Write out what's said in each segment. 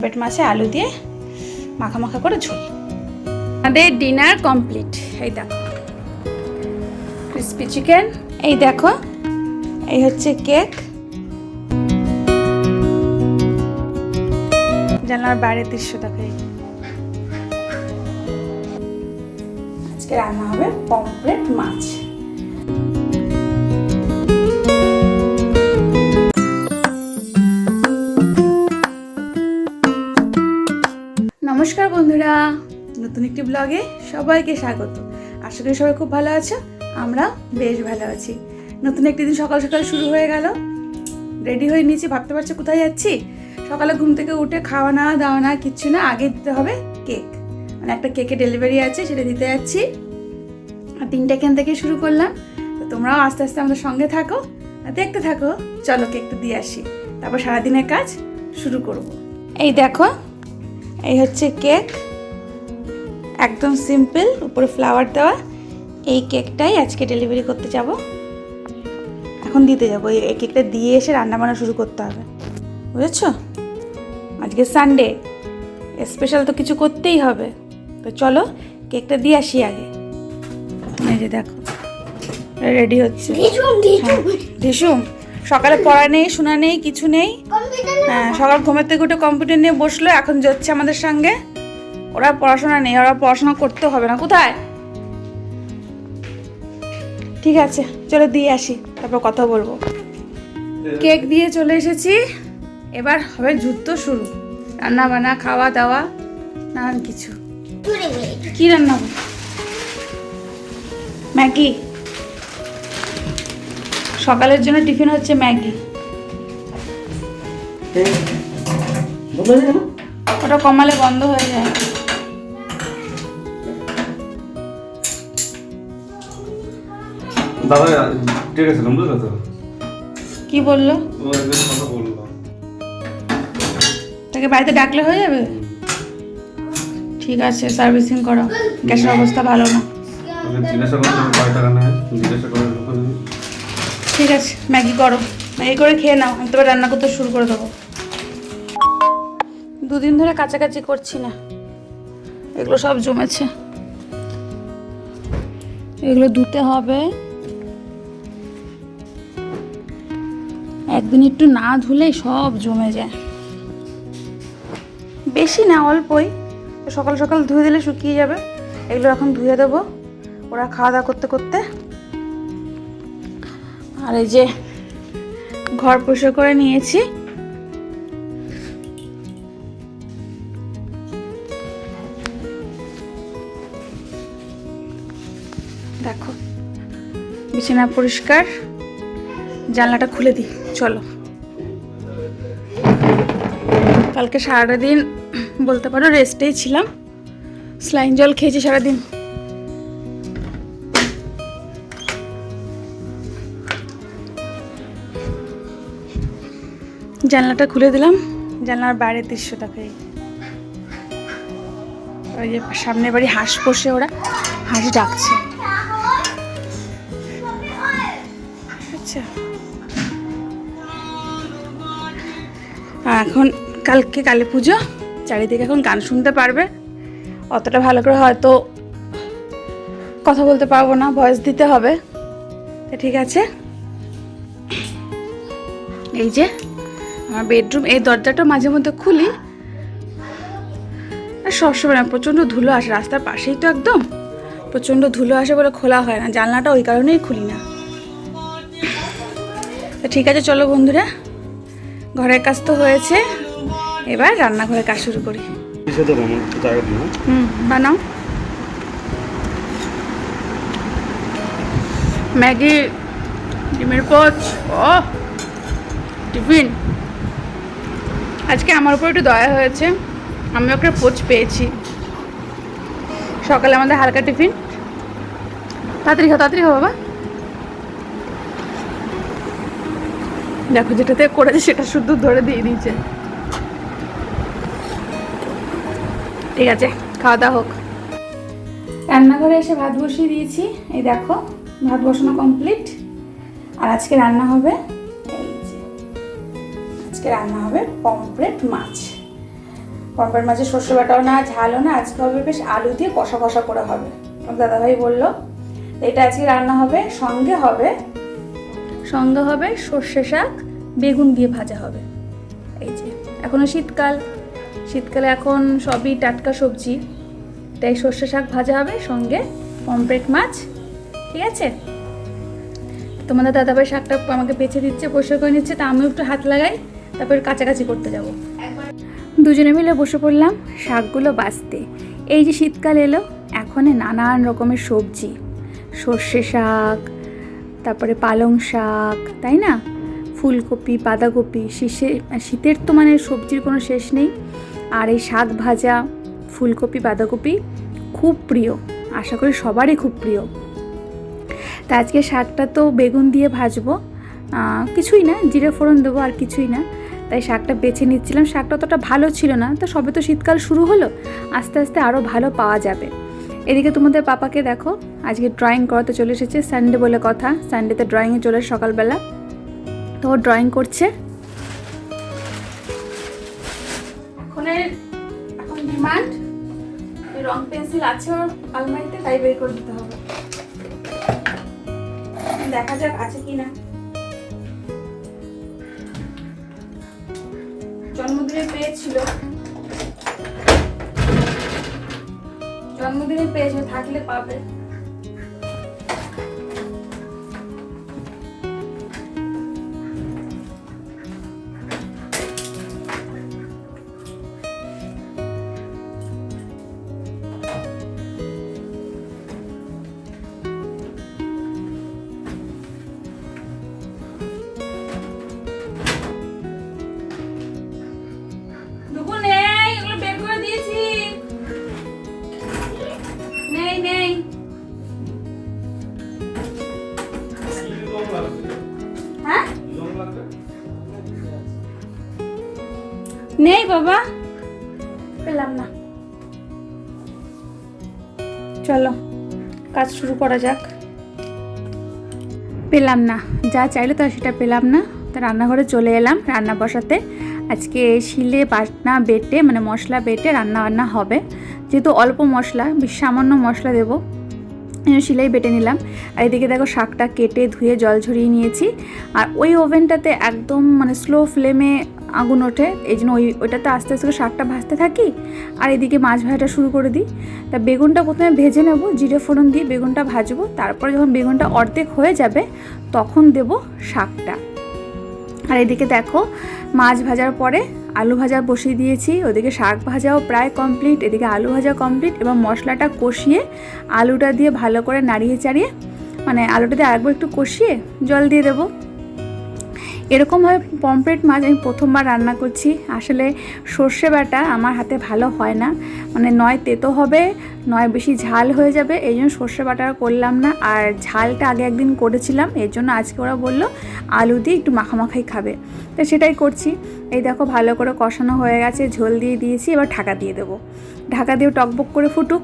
পেট মাছে আলু দিয়ে মাখা মাখা করে ঝোল। আমাদের ডিনার কমপ্লিট। এই দেখো। Crispy chicken. এই দেখো। এই হচ্ছে কেক। জানলার বাইরের দৃশ্য দেখো। আজকে রান্না হবে পমফ্রেট মাছ। নমস্কার বন্ধুরা। নতুন একটি ব্লগে সবাইকে স্বাগত। আশা করি সবাই খুব ভালো আছো, আমরা বেশ ভালো আছি। নতুন একটি দিন সকাল সকাল শুরু হয়ে গেল। রেডি হয়ে নিয়েছি, ভাবতে পারছ কোথায় যাচ্ছি? সকালে ঘুম থেকে উঠে খাওয়া না, দাওয়া না, কিচ্ছু না, আগে দিতে হবে কেক মানে একটা কেকের ডেলিভারি আছে, সেটা দিতে যাচ্ছি। আর তিনটে এখান থেকে শুরু করলাম। তো তোমরাও আস্তে আস্তে আমাদের সঙ্গে থাকো, আর দেখতে থাকো। চলো কেকটা দিয়ে আসি। তারপর সারাদিনের কাজ শুরু করব। এই দেখো এই হচ্ছে কেক। একদম সিম্পল উপরে ফ্লাওয়ার দেওয়া। এই কেকটাই আজকে ডেলিভারি করতে যাব। এখন দিতে যাব। এই কেকটা দিয়ে এসে রান্না বান্না শুরু করতে হবে। বুঝেছ? আজকে সানডে স্পেশাল তো কিছু করতেই হবে। তো চলো কেকটা দিয়ে আসি আগে। এই যে দেখো রেডি হচ্ছে। হ্যাঁ, ধিসুম সকালে পড়া নেই শোনা নেই কিছু নেই। হ্যাঁ সকাল ঘুমের থেকে উঠে কম্পিউটার নিয়ে বসল, এখন যাচ্ছে আমাদের সঙ্গে। ওরা পড়াশোনা নেই, ওরা পড়াশোনা করতে হবে না। কোথায়? ঠিক আছে, চলো দিয়ে আসি, তারপর কথা বলব। কেক দিয়ে চলে এসেছি। এবার হবে যুদ্ধ শুরু। রান্না বান্না খাওয়া দাওয়া নানান কিছু। কি রান্না হবে? ম্যাগি। সকালের জন্য টিফিন হচ্ছে ম্যাগি। ওটা কমালে বন্ধ হয়ে যায়। দাদা আছে বুঝলে তো? কি বলল? তাকে বাড়িতে ডাকলে হয়ে যাবে? ঠিক আছে সার্ভিসিং করো। গ্যাসের অবস্থা ভালো না। ঠিক আছে ম্যাগি করো। ম্যাগি করে খেয়ে নাও আমি তবে রান্না করতে শুরু করে দেবো। দুদিন ধরে কাছাকাছি করছি না। এগুলো সব জমেছে। এগুলো ধুতে হবে। একদিন একটু না ধুলেই সব জমে যায়। বেশি না, অল্পই। সকাল সকাল ধুয়ে দিলে শুকিয়ে যাবে। এগুলো এখন ধুয়ে দেবো। ওরা খাওয়া দাওয়া করতে করতে। আর এই যে ঘর পরিষ্কার করে নিয়েছি। বিছানা পরিষ্কার। জানলাটা খুলে দিই, চলো। কালকে সারাটা দিন বলতে পারো রেস্টেই ছিলাম। স্লাইন জল খেয়েছি সারাদিন। জানলাটা খুলে দিলাম, জানলার বাইরের দৃশ্যটাকে ওই যে সামনে বাড়ি হাঁস পোষে ওরা, হাঁস ডাকছে। আচ্ছা এখন কালকে কালী পুজো, চারিদিকে এখন গান শুনতে পারবে। অতটা ভালো করে হয়তো কথা বলতে পারব না ভয়েস দিতে হবে। ঠিক আছে। এই যে, আমার বেডরুম এই দরজাটা মাঝে মধ্যে খুলি। সবসময় না, প্রচণ্ড ধুলো আসে, রাস্তার পাশেই তো একদম। প্রচণ্ড ধুলো আসে বলে খোলা হয় না, জানলাটা ওই কারণেই খুলি না। তো ঠিক আছে চলো বন্ধুরা। ঘরের কাজ তো হয়েছে। এবার রান্নাঘরের কাজ শুরু করি? হুম বানাও। ম্যাগি ডিমের পোচ ও টিফিন। আজকে আমার উপর একটু দয়া হয়েছে। আমি ওকে পোচ পেয়েছি। সকালে আমাদের হালকা টিফিন। তাড়াতাড়ি খাও তাড়াতাড়ি খাও বাবা। দেখো যেটাতে করেছে সেটা শুধু ধরে দিয়ে দিয়েছে। ঠিক আছে, খাওয়া দাওয়া হোক। রান্নাঘরে এসে ভাত বসিয়ে দিয়েছি, এই দেখো, ভাত বসানো কমপ্লিট আর আজকে রান্না হবে আজকে রান্না হবে পমফ্রেট মাছ। পম্পের মাছের শস্য বাটাও না, ঝালও না, আজকে হবে বেশ আলু দিয়ে কষা কষা করে হবে। দাদাভাই বলল, এটা আজকে রান্না হবে, সঙ্গে হবে সঙ্গে হবে, সর্ষে শাক, বেগুন দিয়ে ভাজা হবে। এই যে এখনও শীতকাল। শীতকালে এখন সবই টাটকা সবজি। তাই সর্ষে শাক ভাজা হবে, সঙ্গে পমপ্লেট মাছ, ঠিক আছে? তোমাদের দাদাভাই শাকটা আমাকে বেছে দিচ্ছে, পরিষ্কার করে নিচ্ছে, তা আমিও একটু হাত লাগাই, তারপর কাছাকাছি করতে যাব। দুজনে মিলে বসে পড়লাম শাকগুলো বাঁচতে। এই যে শীতকাল এলো, এখন নানান রকমের সবজি। সর্ষে শাক তারপরে পালং শাক, তাই না? ফুলকপি, বাঁধাকপি, শীষে, শীতের তো মানে সবজির কোনো শেষ নেই। আর এই শাক ভাজা, ফুলকপি, বাঁধাকপি খুব প্রিয়। আশা করি সবারই খুব প্রিয়। তা আজকে শাকটা তো বেগুন দিয়ে ভাজবো। কিছুই না, জিরে ফোড়ন দেবো, আর কিছুই না। তাই শাকটা বেছে নিচ্ছিলাম। শাকটা অতটা ভালো ছিল না। তো সবে তো শীতকাল শুরু হলো। আস্তে আস্তে আরও ভালো পাওয়া যাবে। এদিকে তোমাদের পাপাকে দেখো, আজকে ড্রয়িং করাতে চলে এসেছে সানডে বলে কথা সানডেতে ড্রয়িংয়ে চলে সকালবেলা। তো ও ড্রয়িং করছে। দেখা যাক জন্মদিনে পেয়েছিল জন্মদিনে পেজে থাকলে পাবে। বাবা? পেলাম না। চলো কাজ শুরু করা যাক। পেলাম না যা চাইলো তা সেটা পেলাম না। তা রান্নাঘরে চলে এলাম রান্না বসাতে। আজকে শিলে বাটনা বেটে মানে মশলা বেটে রান্না বান্না হবে। যেহেতু অল্প মশলা বেশ সামান্য মশলা দেবো শিলাই বেটে নিলাম। আর এদিকে দেখো শাকটা কেটে ধুয়ে জল ঝরিয়ে নিয়েছি। আর ওই ওভেনটাতে একদম মানে স্লো ফ্লেমে আগুন ওঠে, এই জন্য ওই ওইটাতে আস্তে আস্তে শাকটা ভাজতে থাকি। আর এদিকে মাছ ভাজাটা শুরু করে দিই। তা বেগুনটা প্রথমে ভেজে নেব, জিরে ফোড়ন দিয়ে বেগুনটা ভাজবো। তারপরে যখন বেগুনটা অর্ধেক হয়ে যাবে, তখন দেব শাকটা। আর এদিকে দেখো, মাছ ভাজার পরে আলু ভাজা বসিয়ে দিয়েছি। ওদিকে শাক ভাজাও প্রায় কমপ্লিট। এদিকে আলু ভাজা কমপ্লিট এবং মশলাটা কষিয়ে আলুটা দিয়ে ভালো করে নাড়িয়ে চাড়িয়ে মানে আলুটা দিয়ে আরেকবার একটু কষিয়ে জল দিয়ে দেবো। এরকমভাবে পমপ্লেট মাছ আমি প্রথমবার রান্না করছি। আসলে সর্ষে বাটা আমার হাতে ভালো হয় না। মানে নয় তেতো হবে, নয় বেশি ঝাল হয়ে যাবে এই জন্য সর্ষে বাটা করলাম না। আর ঝালটা আগে একদিন করেছিলাম এর জন্য আজকে ওরা বলল আলু দিয়ে একটু মাখামাখাই খাবে। তো সেটাই করছি। এই দেখো ভালো করে কষানো হয়ে গেছে, ঝোল দিয়ে দিয়েছি, এবার ঢাকা দিয়ে দেবো। ঢাকা দিয়ে টকবক করে ফুটুক।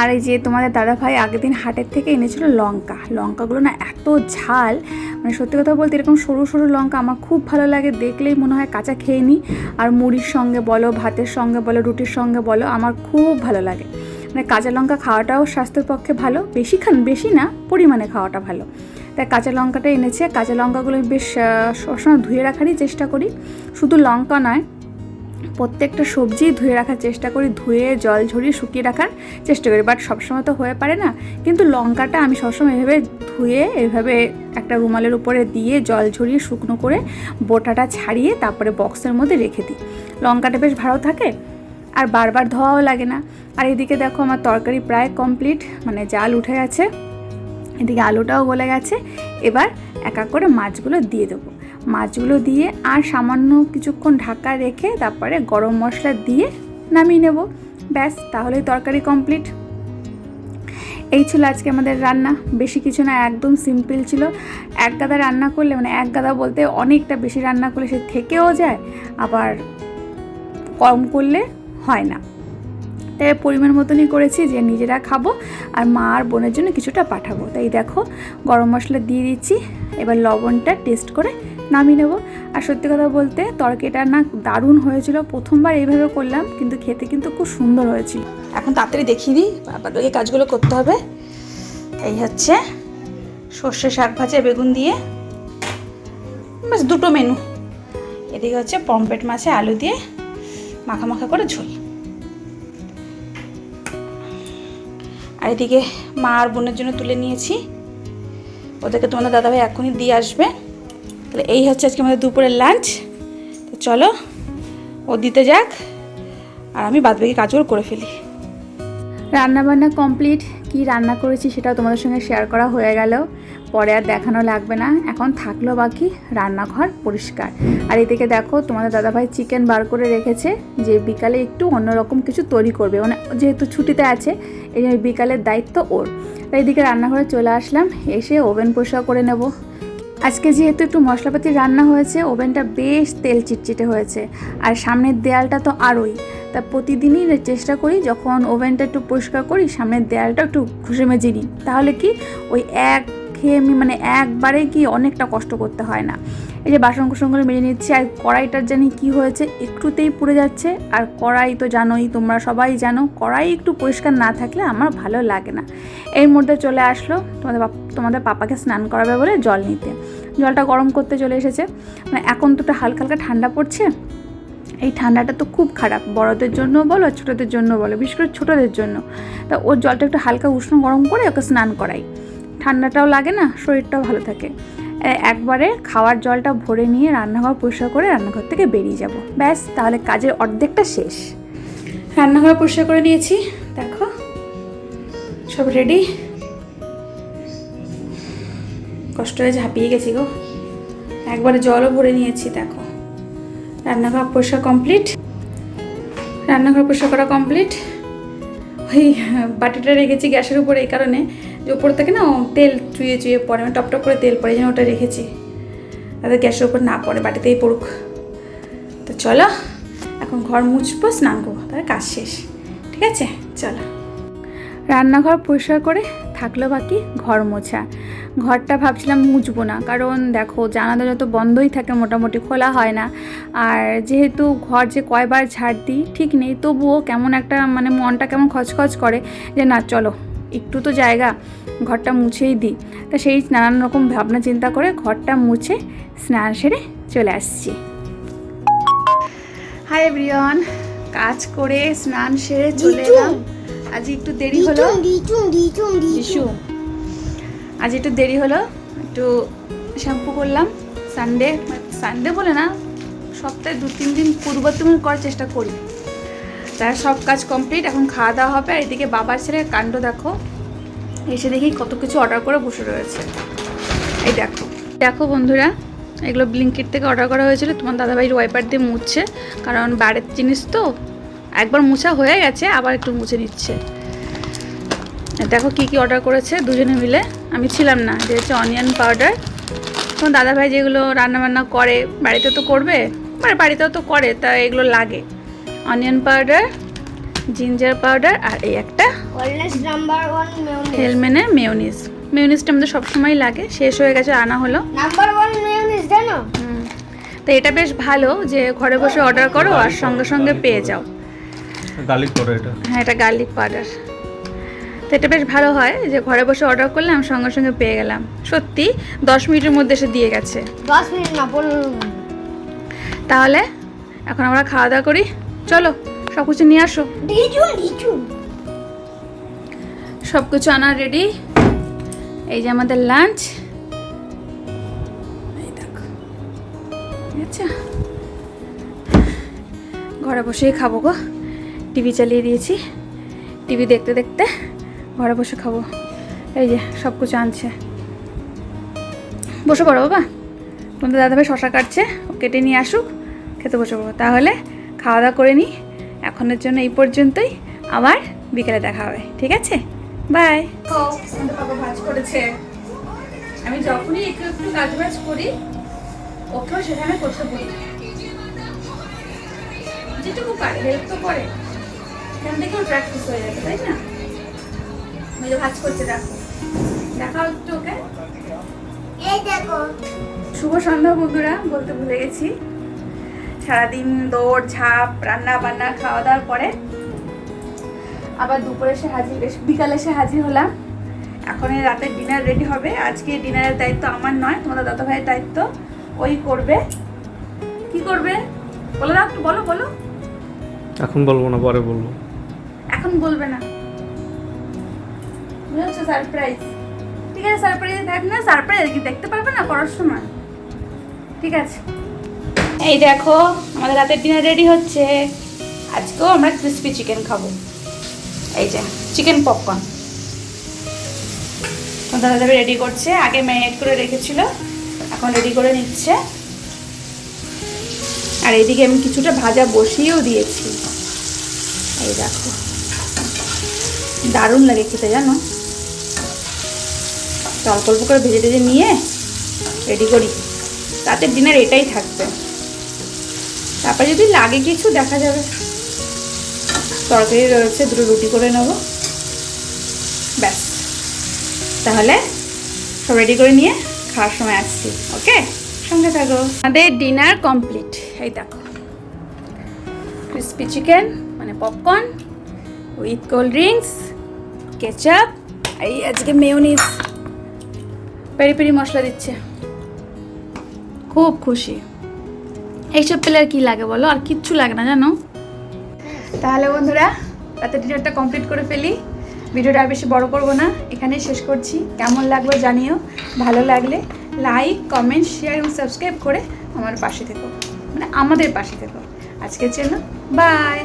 আর এই যে তোমাদের দাদা ভাই আগের দিন হাটের থেকে এনেছিল লঙ্কা। লঙ্কাগুলো না এত ঝাল মানে সত্যি কথা বলতে এরকম সরু সরু লঙ্কা আমার খুব ভালো লাগে, দেখলেই মনে হয় কাঁচা খেয়ে নিই। আর মুড়ির সঙ্গে বলো, ভাতের সঙ্গে বলো, রুটির সঙ্গে বলো, আমার খুব ভালো লাগে। মানে কাঁচা লঙ্কা খাওয়াটাও স্বাস্থ্যের পক্ষে ভালো, বেশি খান, বেশি না, পরিমাণে খাওয়াটা ভালো। তাই কাঁচা লঙ্কাটা এনেছে, কাঁচা লঙ্কাগুলো বেশ সবসময় ধুয়ে রাখারই চেষ্টা করি। শুধু লঙ্কা নয় প্রত্যেকটা সবজি ধুয়ে রাখার চেষ্টা করি, ধুয়ে, জল ঝরিয়ে শুকিয়ে রাখার চেষ্টা করি বাট সবসময় তো হয়ে পারে না। কিন্তু লঙ্কাটা আমি সবসময় এভাবে ধুয়ে, এভাবে একটা রুমালের উপরে দিয়ে জল ঝরিয়ে শুকনো করে বোটাটা ছাড়িয়ে তারপরে বক্সের মধ্যে রেখে দিই। লঙ্কাটা বেশ ভালো থাকে, আর বারবার ধোয়াও লাগে না। আর এদিকে দেখো আমার তরকারি প্রায় কমপ্লিট মানে জাল উঠে গেছে। এদিকে আলুটাও গলে গেছে। এবার এক এক করে মাছগুলো দিয়ে দেবো। মাছগুলো দিয়ে আর সামান্য কিছুক্ষণ ঢাকা রেখে তারপরে গরম মশলা দিয়ে নামিয়ে নেব। ব্যাস, তাহলেই তরকারি কমপ্লিট। এই ছিল আজকে আমাদের রান্না। বেশি কিছু না, একদম সিম্পল ছিল। এক গাদা রান্না করলে মানে এক গাদা বলতে অনেকটা বেশি রান্না করলে সে থেকেও যায়, আবার কম করলে হয় না। তাই পরিমাণ মতনই করেছি যে নিজেরা খাব আর মা আর বোনের জন্য কিছুটা পাঠাবো। তাই দেখো, গরম মশলা দিয়ে দিচ্ছি। এবার লবণটা টেস্ট করে নামিয়ে নেব। আর সত্যি কথা বলতে তরকারিটা না দারুণ হয়েছিল। প্রথমবার এইভাবে করলাম, কিন্তু খেতে কিন্তু খুব সুন্দর হয়েছিল এখন তাড়াতাড়ি দেখিয়ে দিই বাকি কাজগুলো করতে হবে। এই হচ্ছে সর্ষে শাক ভাজা বেগুন দিয়ে। বাস দুটো মেনু এদিকে হচ্ছে পমপেট মাছে আলু দিয়ে মাখা মাখা করে ঝোল। আর এদিকে মা আর বোনের জন্য তুলে নিয়েছি। ওদেরকে তোমাদের দাদাভাই এখনই দিয়ে আসবে। তাহলে এই হচ্ছে আজকে আমাদের দুপুরের লাঞ্চ তো চলো, ও দিতে যাক, আর আমি বাদবাকি কাজগুলো করে ফেলি। রান্না বান্না কমপ্লিট কি রান্না করেছি সেটাও তোমাদের সঙ্গে শেয়ার করা হয়ে গেল। পরে আর দেখানো লাগবে না, এখন থাকল বাকি রান্নাঘর পরিষ্কার। আর এদিকে দেখো, তোমাদের দাদাভাই চিকেন বার করে রেখেছে, যে বিকালে একটু অন্যরকম কিছু তৈরি করবে। মানে যেহেতু ছুটিতে আছে, এই বিকালের দায়িত্ব ওর। তাই এদিকে রান্নাঘরে চলে আসলাম, এসে ওভেন পরিষ্কার করে নেব। আজকে যেহেতু একটু মশলাপাতি রান্না হয়েছে, ওভেনটা বেশ তেল চিটচিটে হয়েছে। আর সামনের দেয়ালটা তো আরোই। তা প্রতিদিনই চেষ্টা করি যখন ওভেনটা একটু পরিষ্কার করি, সামনের দেয়ালটা একটু ঘষে মেজে নিই। তাহলে কি ওই এক খেয়ে আমি মানে একবারে কি অনেকটা কষ্ট করতে হয় না? এই যে বাসন কুসনগুলো মেজে নিচ্ছি, আর কড়াইটার জানি কি হয়েছে একটুতেই পুড়ে যাচ্ছে। আর কড়াই তো জানোই, তোমরা সবাই জানো, কড়াই একটু পরিষ্কার না থাকলে আমার ভালো লাগে না। এর মধ্যে চলে আসলো তোমাদের তোমাদের পাপাকে স্নান করাবে বলে জল নিতে। জলটা গরম করতে চলে এসেছে। মানে এখন তো হালকা হালকা ঠান্ডা পড়ছে। এই ঠান্ডাটা তো খুব খারাপ, বড়দের জন্য বলো, ছোটোদের জন্য বলো, বিশেষ করে ছোটোদের জন্য। তা ওর জলটা একটু হালকা উষ্ণ গরম করে ওকে স্নান করাই। ঠান্ডাটাও লাগে না, শরীরটাও ভালো থাকে। একবারে খাওয়ার জলটা ভরে নিয়ে রান্নাঘর পরিষ্কার করে রান্নাঘর থেকে বেরিয়ে যাব। ব্যাস, তাহলে কাজের অর্ধেকটা শেষ। রান্নাঘর পরিষ্কার করে নিয়েছি। দেখো, সব রেডি কষ্ট হয়ে ঝাঁপিয়ে গেছি গো। একবারে জলও ভরে নিয়েছি, দেখো। রান্নাঘর পরিষ্কার কমপ্লিট রান্নাঘর পরিষ্কার করা কমপ্লিট ওই, বাটিটা রেখেছি গ্যাসের উপরে এই কারণে যে উপর থেকে না তেল চুয়ে চুয়ে পড়ে মানে টপটপ টপ করে তেল পড়ে যেন ওটা রেখেছি। তাদের গ্যাসের উপর না পড়ে, বাটিতেই পড়ুক। তো চলো, এখন ঘর মুছবো, স্নান করব, তাহলে কাজ শেষ। ঠিক আছে? চলো। রান্নাঘর পরিষ্কার করে থাকল বাকি ঘর মোছা। ঘরটা ভাবছিলাম মুছবো না কারণ দেখো জানালা যত বন্ধই থাকে মোটামুটি খোলা হয় না। আর যেহেতু ঘর যে কয়বার ঝাড় দিই ঠিক নেই তবুও কেমন একটা মানে মনটা কেমন খচখচ করে যে না চলো একটু তো জায়গা ঘরটা মুছেই দিই। তা সেই নানান রকম ভাবনা চিন্তা করে ঘরটা মুছে স্নান সেরে চলে আসছি। হাই এভরিওয়ান কাজ করে স্নান সেরে চলে এলাম। আজ একটু দেরি হলো। আজ একটু দেরি হলো। একটু শ্যাম্পু করলাম। সানডে সানডে বলে না, সপ্তাহে দু, তিন দিন পূর্বতম করার চেষ্টা করি। তার সব কাজ কমপ্লিট এখন খাওয়া দাওয়া হবে। আর এদিকে বাবার ছেলে কাণ্ড দেখো। এসে দেখি কত কিছু অর্ডার করে বসে রয়েছে। এই দেখো। দেখো বন্ধুরা, এগুলো ব্লিঙ্কিট থেকে অর্ডার করা হয়েছিল। তোমার দাদাভাইয়ের ওয়াইপার দিয়ে মুছছে। কারণ বাইরের জিনিস তো একবার মুছা হয়ে গেছে আবার একটু মুছে নিচ্ছে। দেখো কি কি অর্ডার করেছে দুজনে মিলে। আমি ছিলাম না যে হচ্ছে অনিয়ন পাউডার তোমার দাদাভাই যেগুলো রান্নাবান্না করে বাড়িতে তো করবে মানে বাড়িতেও তো করে তা এগুলো লাগে। অনিয়ন পাউডার জিঞ্জার পাউডার আর এই একটা. হেলমেনের মেয়োনিজ মেয়োনিজটা আমাদের সবসময় লাগে শেষ হয়ে গেছে আনা হলো। জানো? তো এটা বেশ ভালো যে ঘরে বসে অর্ডার করো আর সঙ্গে সঙ্গে পেয়ে যাও। গার্লিক করে এটা। হ্যাঁ এটা গার্লিক পাউডার। তো এটা বেশ ভালো হয় যে ঘরে বসে অর্ডার করলাম সঙ্গে সঙ্গে পেয়ে গেলাম। সত্যি দশ মিনিটের মধ্যে এসে দিয়ে গেছে। দশ মিনিট না মিনিট। তাহলে এখন আমরা খাওয়া দাওয়া করি। চলো সব কিছু নিয়ে আসো। সব কিছু আনা রেডি এই যে আমাদের লাঞ্চ এই দেখো। ঠিক ঘরে বসেই খাব গো। টিভি চালিয়ে দিয়েছি। টিভি দেখতে দেখতে ঘরে বসে খাব। এই যে, সব কিছু আনছে। বসে পড়ো বাবা। তোমাদের দাদাভাই শশা কাটছে কেটে নিয়ে আসুক, খেতে বসে পড়ব। তাহলে খাওয়া দাওয়া করে নিই এখনের জন্য এই পর্যন্তই। আবার বিকেলে দেখা হবে, ঠিক আছে? বাই। ভাজ করেছে আমি যখনই একটু একটু কাজ বাজ করি, ওকেও সেখানে করতে বলি। যেটুকু পারে, হেল্প তো করে। এখান থেকেও প্র্যাকটিস হয়ে যাবে তাই না? আমি যে ভাজ করছে দেখো দেখাও একটু ওকে। এই দেখো। শুভ সন্ধ্যা বন্ধুরা বলতে ভুলে গেছি। সারাদিন দৌড় ঝাঁপ রান্না বান্না খাওয়া দাওয়ার পরে আবার দুপুরে এসে হাজির বিকালে এসে হাজির হলাম। এখন এই রাতে ডিনার রেডি হবে। আজকে ডিনারের দায়িত্ব আমার নয় তোমাদের দাদা ভাইয়ের দায়িত্ব। ওই করবে। কি করবে? বলো না একটু বলো বলো। এখন বলব না পরে বলব। এখন বলবে না। বুঝেছ সারপ্রাইজ ঠিক আছে সারপ্রাইজ থাক না সারপ্রাইজ কি দেখতে পারবে না পড়ার সময়? ঠিক আছে। এই দেখো, আমাদের রাতের ডিনার রেডি হচ্ছে। আজকেও আমরা ক্রিস্পি চিকেন খাব। এই যে চিকেন পপকর্ন দাদা দাদা রেডি করছে। আগে ম্যারিনেট করে রেখেছিল, এখন রেডি করে নিচ্ছে। আর এইদিকে আমি কিছুটা ভাজা বসিয়েও দিয়েছি। এই দেখো। দারুণ লাগে খেতে, জানো? অল্প অল্প করে ভেজে টেজে নিয়ে রেডি করি। রাতের ডিনার এটাই থাকবে। তারপরে যদি লাগে কিছু, দেখা যাবে। তরকারি রয়েছে, দুটো রুটি করে নেব। ব্যাস। তাহলে সব রেডি করে নিয়ে খাওয়ার সময় আসছি, ওকে? সঙ্গে থাকো। আমাদের ডিনার কমপ্লিট এই দেখো। ক্রিস্পি চিকেন মানে popcorn with cold drinks ketchup এই আজকে মেয়োনিজ পেরি পেরি মশলা দিচ্ছে। খুব খুশি। এইসব পেলে আর কি লাগে বলো? আর কিচ্ছু লাগে না, জানো? তাহলে বন্ধুরা, রাতে ডিনারটা কমপ্লিট করে ফেলি। ভিডিওটা আর বেশি বড় করব না, এখানেই শেষ করছি। কেমন লাগল জানিও, ভালো লাগলে লাইক কমেন্ট শেয়ার এবং সাবস্ক্রাইব করে আমার পাশে থেকো। মানে আমাদের পাশে থেকো। আজকের জন্য বাই